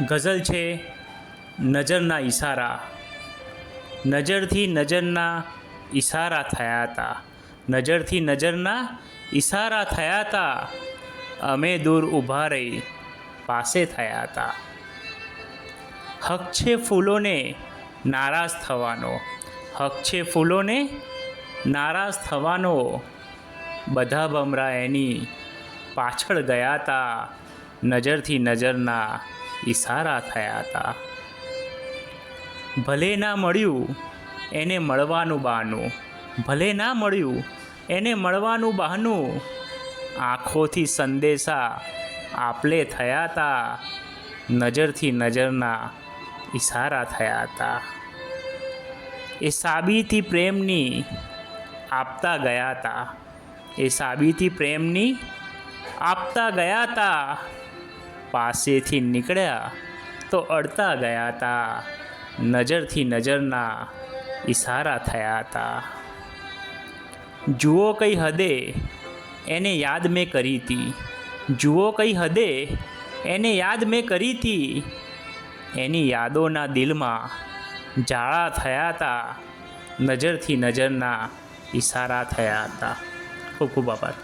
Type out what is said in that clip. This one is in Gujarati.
ગઝલ છે નજરના ઈશારા. નજરથી નજરના ઈશારા થયા હતા. નજરથી નજરના ઈશારા થયા હતા. અમે દૂર ઊભા રહી પાસે થયા હતા. હક છે ફૂલોને નારાજ થવાનો. હક છે ફૂલોને નારાજ થવાનો. બધા બમરા એની પાછળ ગયા હતા. નજરથી નજરના ઈશારા થયા હતા. ભલે ના મળ્યું, એને મળવાનું બહાનું. ભલે ના મળ્યું, એને મળવાનું બહાનું. આંખોથી સંદેશા આપલે થયા હતા નજરથી નજરના ઈશારા થયા હતા. એ સાબિતી પ્રેમની આપતા ગયા હતા એ સાબિતી પ્રેમની આપતા ગયા હતા પાસેથી નીકળ્યા તો અડતા ગયા હતા. નજરથી નજરના ઈશારા થયા હતા. જુઓ કઈ હદે એને યાદ મેં કરી હતી. જુઓ કઈ હદે એને યાદ મેં કરી હતી. એની યાદોના દિલમાં જાળા થયા હતા. નજરથી નજરના ઇશારા થયા હતા. ખૂબ ખૂબ આભાર.